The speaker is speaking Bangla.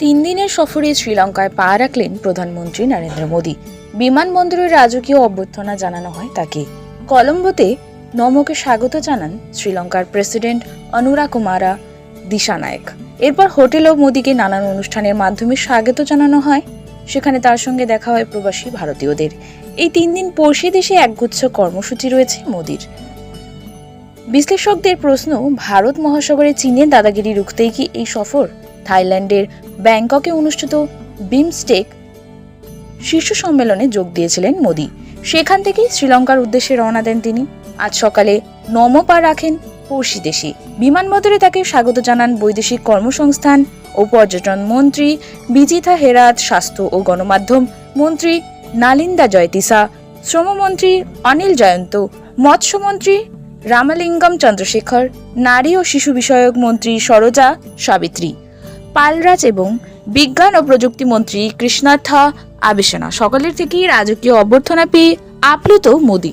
তিন দিনের সফরে শ্রীলঙ্কায় পা রাখলেন প্রধানমন্ত্রী নরেন্দ্র মোদী। বিমানবন্দরের রাজকীয় অভ্যর্থনা জানানো হয় তাকে। কলম্বোতে নমকে স্বাগত জানান শ্রীলঙ্কার প্রেসিডেন্ট অনুরা কুমারা দিশানায়ক। এরপর হোটেল ও মোদীকে নানান অনুষ্ঠানের মাধ্যমে স্বাগত জানানো হয়। সেখানে তার সঙ্গে দেখা হয় প্রবাসী ভারতীয়দের। এই তিন দিন পড়শি দেশে একগুচ্ছ কর্মসূচি রয়েছে মোদীর। বিশ্লেষকদের প্রশ্ন, ভারত মহাসাগরে চীনের দাদাগিরি রুখতেই কি এই সফর থাইল্যান্ডের ব্যাংককে অনুষ্ঠিত বিমস্টেক শীর্ষ সম্মেলনে যোগ দিয়েছিলেন মোদী। সেখান থেকেই শ্রীলঙ্কার উদ্দেশ্যে রওনা দেন তিনি। আজ সকালে নমপা রাখেন পড়শি দেশে। বিমানবন্দরে তাকে স্বাগত জানান বৈদেশিক কর্মসংস্থান ও পর্যটন মন্ত্রী বিজিতা হেরাত, স্বাস্থ্য ও গণমাধ্যম মন্ত্রী নালিন্দা জয়তিসা, শ্রমমন্ত্রী অনিল জয়ন্ত, মৎস্যমন্ত্রী রামালিঙ্গম চন্দ্রশেখর, নারী ও শিশু বিষয়ক মন্ত্রী সরোজা সাবিত্রী। পালরাজ এবং বিজ্ঞান ও প্রযুক্তি মন্ত্রী কৃষ্ণার্থ আবেশনা। সকলের থেকেই রাজকীয় অভ্যর্থনা পেয়ে আপ্লুত মোদী।